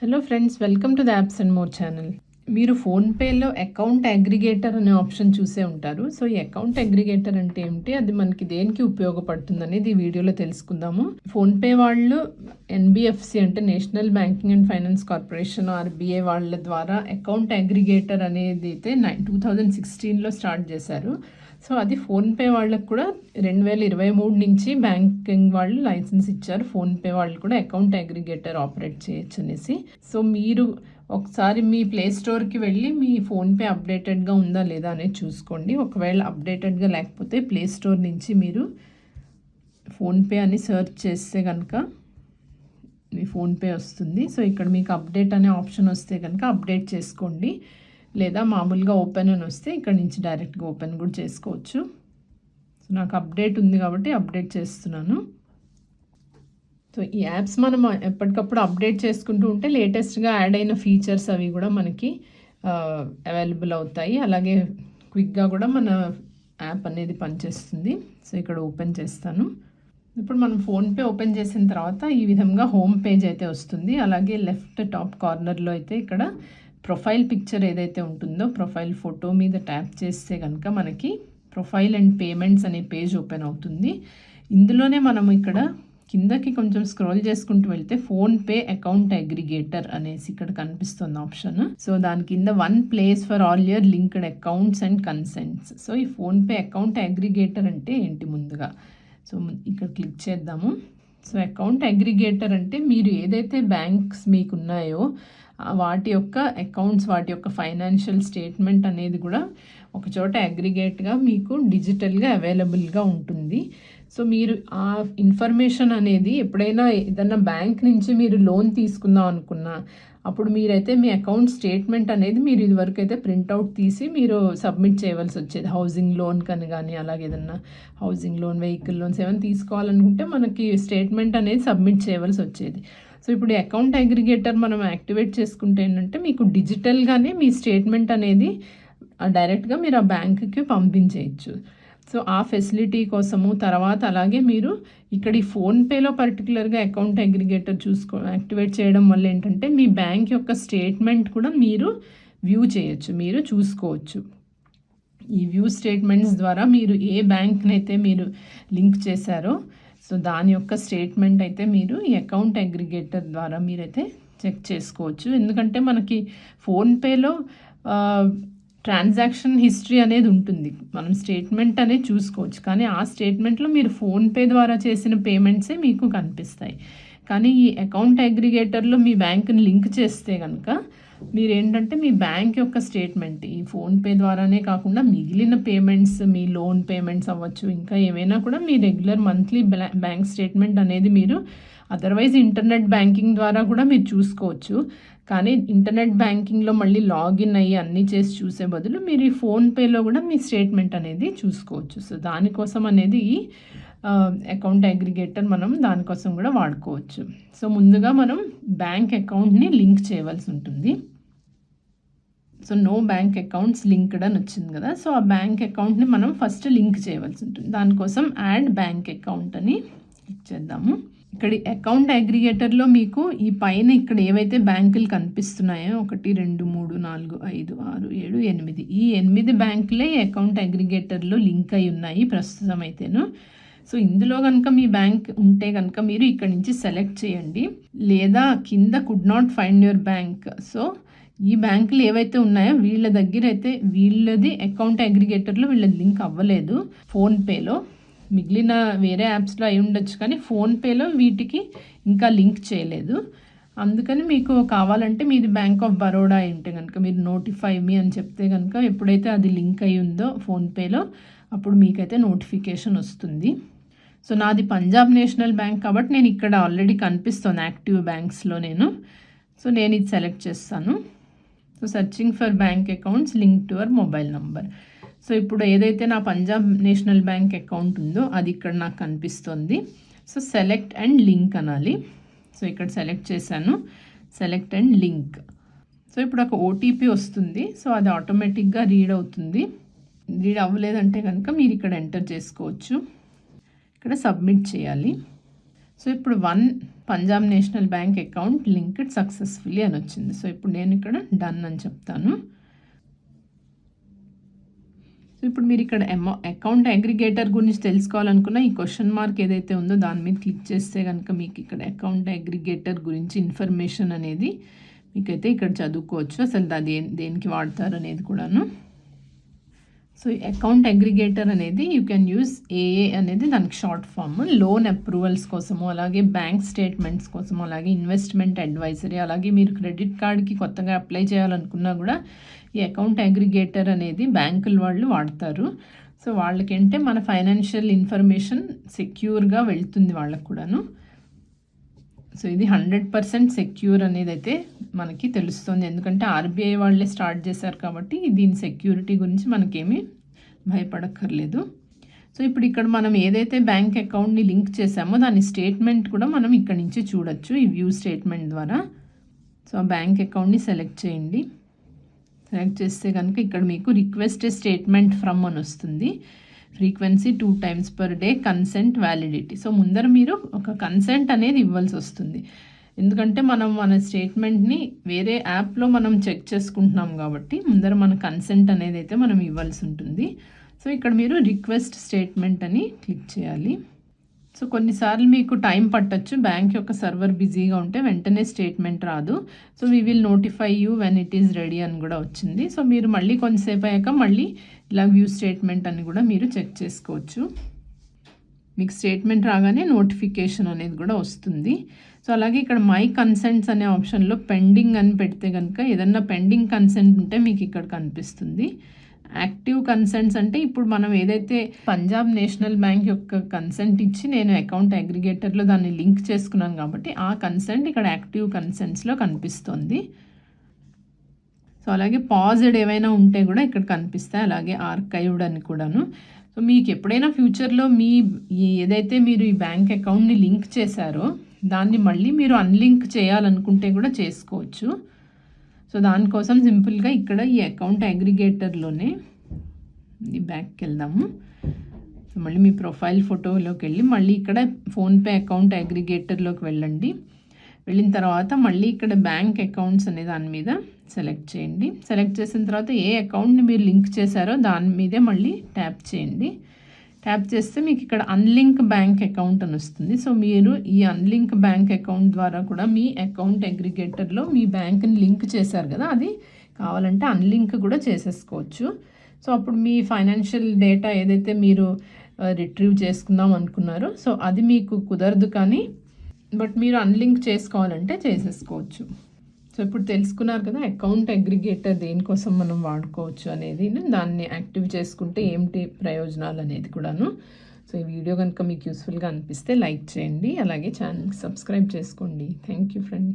Hello friends welcome to the apps and more channel మీరు ఫోన్పేలో account aggregator అనే option చూసే ఉంటారు. సో ఈ అకౌంట్ అగ్రిగేటర్ అంటే ఏమిటి? అది మనకి దేనికి ఉపయోగపడుతుంది అనేది ఈ వీడియోలో తెలుసుకుందాము. ఫోన్పే వాళ్ళు ఎన్బిఎఫ్సి అంటే national banking and finance corporation RBI వాళ్ళ ద్వారా అకౌంట్ అగ్రిగేటర్ అనేది అయితే నైన్ టూ థౌజండ్ సిక్స్టీన్లో స్టార్ట్ చేశారు. సో అది ఫోన్పే వాళ్ళకు కూడా రెండు వేల ఇరవై మూడు నుంచి బ్యాంకింగ్ వాళ్ళు లైసెన్స్ ఇచ్చారు. ఫోన్పే వాళ్ళు కూడా అకౌంట్ అగ్రిగేటర్ ఆపరేట్ చేయొచ్చు అనేసి. సో మీరు ఒకసారి మీ ప్లే స్టోర్కి వెళ్ళి మీ ఫోన్పే అప్డేటెడ్గా ఉందా లేదా అనేది చూసుకోండి. ఒకవేళ అప్డేటెడ్గా లేకపోతే ప్లే స్టోర్ నుంచి మీరు ఫోన్పే అని సెర్చ్ చేస్తే కనుక మీ ఫోన్పే వస్తుంది. సో ఇక్కడ మీకు అప్డేట్ అనే ఆప్షన్ వస్తే కనుక అప్డేట్ చేసుకోండి. లేదా మామూలుగా ఓపెన్ అని వస్తే ఇక్కడ నుంచి డైరెక్ట్గా ఓపెన్ కూడా చేసుకోవచ్చు. సో నాకు అప్డేట్ ఉంది కాబట్టి అప్డేట్ చేస్తున్నాను. సో ఈ యాప్స్ మనం ఎప్పటికప్పుడు అప్డేట్ చేసుకుంటూ ఉంటే లేటెస్ట్గా యాడ్ అయిన ఫీచర్స్ అవి కూడా మనకి అవైలబుల్ అవుతాయి. అలాగే క్విక్గా కూడా మన యాప్ అనేది పనిచేస్తుంది. సో ఇక్కడ ఓపెన్ చేస్తాను. ఇప్పుడు మనం ఫోన్పే ఓపెన్ చేసిన తర్వాత ఈ విధంగా హోమ్ పేజ్ అయితే వస్తుంది. అలాగే లెఫ్ట్ టాప్ కార్నర్లో అయితే ఇక్కడ ప్రొఫైల్ పిక్చర్ ఏదైతే ఉంటుందో ప్రొఫైల్ ఫోటో మీద ట్యాప్ చేస్తే కనుక మనకి ప్రొఫైల్ అండ్ పేమెంట్స్ అనే పేజ్ ఓపెన్ అవుతుంది. ఇందులోనే మనం ఇక్కడ కిందకి కొంచెం స్క్రోల్ చేసుకుంటూ వెళ్తే ఫోన్పే అకౌంట్ అగ్రిగేటర్ అనేసి ఇక్కడ కనిపిస్తుంది ఆప్షన్. సో దాని కింద one place for all your linked accounts and consents. So ఈ ఫోన్పే అకౌంట్ అగ్రిగేటర్ అంటే ఏంటి ముందుగా? సో ఇక్కడ క్లిక్ చేద్దాము. సో అకౌంట్ అగ్రిగేటర్ అంటే మీరు ఏదైతే బ్యాంక్స్ మీకు ఉన్నాయో వాటి యొక్క అకౌంట్స్ వాటి యొక్క ఫైనాన్షియల్ స్టేట్మెంట్ అనేది కూడా ఒక చోట అగ్రిగేట్గా మీకు డిజిటల్గా అవైలబుల్గా ఉంటుంది. సో మీరు ఆ ఇన్ఫర్మేషన్ అనేది ఎప్పుడైనా ఏదన్నా బ్యాంక్ నుంచి మీరు లోన్ తీసుకుందాం అనుకున్నా అప్పుడు మీరైతే మీ అకౌంట్ స్టేట్మెంట్ అనేది మీరు ఇదివరకు అయితే ప్రింట్అవుట్ తీసి మీరు సబ్మిట్ చేయవలసి వచ్చేది. హౌసింగ్ లోన్ కని కానీ అలాగే ఏదన్నా హౌసింగ్ లోన్ వెహికల్ లోన్స్ ఏమైనా తీసుకోవాలనుకుంటే మనకి స్టేట్మెంట్ అనేది సబ్మిట్ చేయవలసి వచ్చేది. సో ఇప్పుడు అకౌంట్ అగ్రిగేటర్ మనం యాక్టివేట్ చేసుకుంటే ఏంటంటే మీకు డిజిటల్గానే మీ స్టేట్మెంట్ అనేది డైరెక్ట్గా మీరు ఆ బ్యాంకుకి పంపించేయచ్చు. సో ఆ ఫెసిలిటీ కోసము తర్వాత అలాగే మీరు ఇక్కడ ఈ ఫోన్పేలో పర్టికులర్గా అకౌంట్ అగ్రిగేటర్ చూసుకో యాక్టివేట్ చేయడం వల్ల ఏంటంటే మీ బ్యాంక్ యొక్క స్టేట్మెంట్ కూడా మీరు వ్యూ చేయొచ్చు మీరు చూసుకోవచ్చు. ఈ వ్యూ స్టేట్మెంట్స్ ద్వారా మీరు ఏ బ్యాంక్నైతే మీరు లింక్ చేశారో సో దాని యొక్క స్టేట్మెంట్ అయితే మీరు ఈ అకౌంట్ అగ్రిగేటర్ ద్వారా మీరైతే చెక్ చేసుకోవచ్చు. ఎందుకంటే మనకి ఫోన్పేలో ట్రాన్సాక్షన్ హిస్టరీ అనేది ఉంటుంది. మనం స్టేట్మెంట్ అనేది చూసుకోవచ్చు. కానీ ఆ స్టేట్మెంట్లో మీరు ఫోన్పే ద్వారా చేసిన పేమెంట్సే మీకు కనిపిస్తాయి. కానీ ఈ అకౌంట్ అగ్రిగేటర్లో మీ బ్యాంక్ని లింక్ చేస్తే కనుక మీరు ఏంటంటే మీ బ్యాంక్ యొక్క స్టేట్మెంట్ ఈ ఫోన్పే ద్వారానే కాకుండా మిగిలిన పేమెంట్స్ మీ లోన్ పేమెంట్స్ అవ్వచ్చు ఇంకా ఏమైనా కూడా మీ రెగ్యులర్ మంత్లీ బ్యాంక్ స్టేట్మెంట్ అనేది మీరు అదర్వైజ్ ఇంటర్నెట్ బ్యాంకింగ్ ద్వారా కూడా మీరు చూసుకోవచ్చు. కానీ ఇంటర్నెట్ బ్యాంకింగ్లో మళ్ళీ లాగిన్ అయ్యి అన్నీ చేసి చూసే బదులు మీరు ఈ ఫోన్పేలో కూడా మీ స్టేట్మెంట్ అనేది చూసుకోవచ్చు. సో దానికోసం అనేది అకౌంట్ అగ్రిగేటర్ మనం దానికోసం కూడా వాడుకోవచ్చు. సో ముందుగా మనం బ్యాంక్ అకౌంట్ని లింక్ చేయవలసి ఉంటుంది. So no bank accounts linked అని వచ్చింది కదా. సో ఆ బ్యాంక్ అకౌంట్ని మనం ఫస్ట్ లింక్ చేయవలసి ఉంటుంది. దానికోసం యాడ్ బ్యాంక్ అకౌంట్ అని క్లిక్ చేద్దాము. ఇక్కడ అకౌంట్ అగ్రిగేటర్లో మీకు ఈ పైన ఇక్కడ ఏవైతే బ్యాంకులు కనిపిస్తున్నాయో ఒకటి రెండు మూడు నాలుగు ఐదు ఆరు ఏడు ఎనిమిది. ఈ ఎనిమిది బ్యాంకులే అకౌంట్ అగ్రిగేటర్లో లింక్ అయి ఉన్నాయి ప్రస్తుతం అయితేను. సో ఇందులో కనుక మీ బ్యాంక్ ఉంటే కనుక మీరు ఇక్కడ నుంచి సెలెక్ట్ చేయండి. లేదా కింద could not find your bank so ఈ బ్యాంకులు ఏవైతే ఉన్నాయో వీళ్ళ దగ్గర అయితే వీళ్ళది అకౌంట్ అగ్రిగేటర్లో వీళ్ళది లింక్ అవ్వలేదు. ఫోన్పేలో మిగిలిన వేరే యాప్స్లో అయి ఉండొచ్చు కానీ ఫోన్పేలో వీటికి ఇంకా లింక్ చేయలేదు. అందుకని మీకు కావాలంటే మీది బ్యాంక్ ఆఫ్ బరోడా ఉంటే కనుక మీరు నోటిఫై మీ అని చెప్తే కనుక ఎప్పుడైతే అది లింక్ అయి ఉందో ఫోన్పేలో అప్పుడు మీకైతే నోటిఫికేషన్ వస్తుంది. సో నాది పంజాబ్ నేషనల్ బ్యాంక్ కాబట్టి నేను ఇక్కడ ఆల్రెడీ కనిపిస్తాను యాక్టివ్ బ్యాంక్స్లో నేను. సో నేను ఇది సెలెక్ట్ చేస్తాను. So searching for bank accounts link to our mobile number. So ఇప్పుడు ఏదైతే నా పంజాబ్ నేషనల్ బ్యాంక్ అకౌంట్ ఉందో అది ఇక్కడ నాకు కనిపిస్తుంది. సో సెలెక్ట్ అండ్ లింక్ అనాలి. సో ఇక్కడ సెలెక్ట్ చేశాను. Select and link. సో ఇప్పుడు ఒక ఓటీపీ వస్తుంది. సో అది ఆటోమేటిక్గా రీడ్ అవుతుంది. రీడ్ అవ్వలేదంటే కనుక మీరు ఇక్కడ ఎంటర్ చేసుకోవచ్చు. ఇక్కడ సబ్మిట్ చేయాలి. సో ఇప్పుడు one Punjab national bank account linked successfully అని వచ్చింది. సో ఇప్పుడు నేను ఇక్కడ డన్ అని చెప్తాను. సో ఇప్పుడు మీరు ఇక్కడ అమౌ అకౌంట్ అగ్రిగేటర్ గురించి తెలుసుకోవాలనుకున్న ఈ క్వశ్చన్ మార్క్ ఏదైతే ఉందో దాని మీద క్లిక్ చేస్తే కనుక మీకు ఇక్కడ అకౌంట్ అగ్రిగేటర్ గురించి ఇన్ఫర్మేషన్ అనేది మీకైతే ఇక్కడ చదువుకోవచ్చు. అసలు అది దేనికి వాడతారు అనేది కూడాను. సో అకౌంట్ అగ్రిగేటర్ అనేది యూ కెన్ యూస్ ఏఏ అనేది దానికి షార్ట్ ఫామ్ లోన్ అప్రూవల్స్ కోసము అలాగే బ్యాంక్ స్టేట్మెంట్స్ కోసము అలాగే ఇన్వెస్ట్మెంట్ అడ్వైజరీ అలాగే మీరు క్రెడిట్ కార్డ్కి కొత్తగా అప్లై చేయాలనుకున్నా కూడా ఈ అకౌంట్ అగ్రిగేటర్ అనేది బ్యాంకుల వాళ్ళు వాడతారు. సో వాళ్ళకంటే మన ఫైనాన్షియల్ ఇన్ఫర్మేషన్ సెక్యూర్గా వెళ్తుంది వాళ్ళకు కూడాను. సో ఇది హండ్రెడ్ పర్సెంట్ సెక్యూర్ అనేది అయితే మనకి తెలుస్తుంది. ఎందుకంటే ఆర్బీఐ వాళ్ళే స్టార్ట్ చేశారు కాబట్టి దీని సెక్యూరిటీ గురించి మనకేమీ భయపడక్కర్లేదు. సో ఇప్పుడు ఇక్కడ మనం ఏదైతే బ్యాంక్ అకౌంట్ని లింక్ చేసామో దాని స్టేట్మెంట్ కూడా మనం ఇక్కడ నుంచి చూడొచ్చు ఈ వ్యూ స్టేట్మెంట్ ద్వారా. సో ఆ బ్యాంక్ అకౌంట్ని సెలెక్ట్ చేయండి. సెలెక్ట్ చేస్తే కనుక ఇక్కడ మీకు రిక్వెస్ట్ స్టేట్మెంట్ ఫ్రమ్ అని వస్తుంది. Frequency two times per day consent validity. So ముందర మీరు ఒక కన్సెంట్ అనేది ఇవ్వాల్సి వస్తుంది. ఎందుకంటే మనం మన స్టేట్మెంట్ని వేరే యాప్లో మనం చెక్ చేసుకుంటున్నాం కాబట్టి ముందర మన కన్సెంట్ అనేది అయితే మనం ఇవ్వాల్సి ఉంటుంది. సో ఇక్కడ మీరు రిక్వెస్ట్ స్టేట్మెంట్ అని క్లిక్ చేయాలి. సో కొన్నిసార్లు మీకు టైం పట్టచ్చు. బ్యాంక్ యొక్క సర్వర్ బిజీగా ఉంటే వెంటనే స్టేట్మెంట్ రాదు. So we will notify you when it is ready అని కూడా వచ్చింది. సో మీరు మళ్ళీ కొంతసేపు అయ్యాక మళ్ళీ ఇలా వ్యూ స్టేట్మెంట్ అని కూడా మీరు చెక్ చేసుకోవచ్చు. మీకు స్టేట్మెంట్ రాగానే నోటిఫికేషన్ అనేది కూడా వస్తుంది. సో అలాగే ఇక్కడ మై కన్సెంట్స్ అనే ఆప్షన్లో పెండింగ్ అని పెడితే కనుక ఏదన్నా పెండింగ్ కన్సెంట్ ఉంటే మీకు ఇక్కడ కనిపిస్తుంది. యాక్టివ్ కన్సెంట్స్ అంటే ఇప్పుడు మనం ఏదైతే పంజాబ్ నేషనల్ బ్యాంక్ యొక్క కన్సెంట్ ఇచ్చి నేను అకౌంట్ అగ్రిగేటర్లో దాన్ని లింక్ చేసుకున్నాను కాబట్టి ఆ కన్సెంట్ ఇక్కడ యాక్టివ్ కన్సెంట్స్లో కనిపిస్తుంది. సో అలాగే పాజ్డ్ ఏవైనా ఉంటే కూడా ఇక్కడ కనిపిస్తాయి. అలాగే ఆర్కైవ్డ్ అని కూడాను. సో మీకు ఎప్పుడైనా ఫ్యూచర్లో మీ ఏదైతే మీరు ఈ బ్యాంక్ అకౌంట్ని లింక్ చేశారో దాన్ని మళ్ళీ మీరు అన్లింక్ చేయాలనుకుంటే కూడా చేసుకోవచ్చు. సో దానికోసం సింపుల్గా ఇక్కడ ఈ అకౌంట్ అగ్రిగేటర్లోనే బ్యాక్కి వెళ్దాము. సో మళ్ళీ మీ ప్రొఫైల్ ఫోటోలోకి వెళ్ళి మళ్ళీ ఇక్కడ ఫోన్పే అకౌంట్ అగ్రిగేటర్లోకి వెళ్ళండి. వెళ్ళిన తర్వాత మళ్ళీ ఇక్కడ బ్యాంక్ అకౌంట్స్ అనే దాని మీద సెలెక్ట్ చేయండి. సెలెక్ట్ చేసిన తర్వాత ఏ అకౌంట్ని మీరు లింక్ చేశారో దాని మీదే మళ్ళీ ట్యాప్ చేయండి. ట్యాప్ చేస్తే మీకు ఇక్కడ అన్లింక్ బ్యాంక్ అకౌంట్ అని వస్తుంది. సో మీరు ఈ అన్లింక్ బ్యాంక్ అకౌంట్ ద్వారా కూడా మీ అకౌంట్ అగ్రిగేటర్లో మీ బ్యాంక్ని లింక్ చేశారు కదా అది కావాలంటే అన్లింక్ కూడా చేసేసుకోవచ్చు. సో అప్పుడు మీ ఫైనాన్షియల్ డేటా ఏదైతే మీరు uh, రిట్రీవ్ చేసుకుందాం అనుకున్నారో సో అది మీకు కుదరదు కానీ బట్ మీరు అన్లింక్ చేసుకోవాలంటే చేసేసుకోవచ్చు. సో ఇప్పుడు తెలుసుకున్నారు కదా అకౌంట్ అగ్రిగేటర్ దేనికోసం మనం వాడుకోవచ్చు అనేది దాన్ని యాక్టివ్ చేసుకుంటే ఏమిటి ప్రయోజనాలు అనేది కూడాను. సో ఈ వీడియో కనుక మీకు యూస్ఫుల్గా అనిపిస్తే లైక్ చేయండి అలాగే ఛానల్కి సబ్స్క్రైబ్ చేసుకోండి. Thank you friends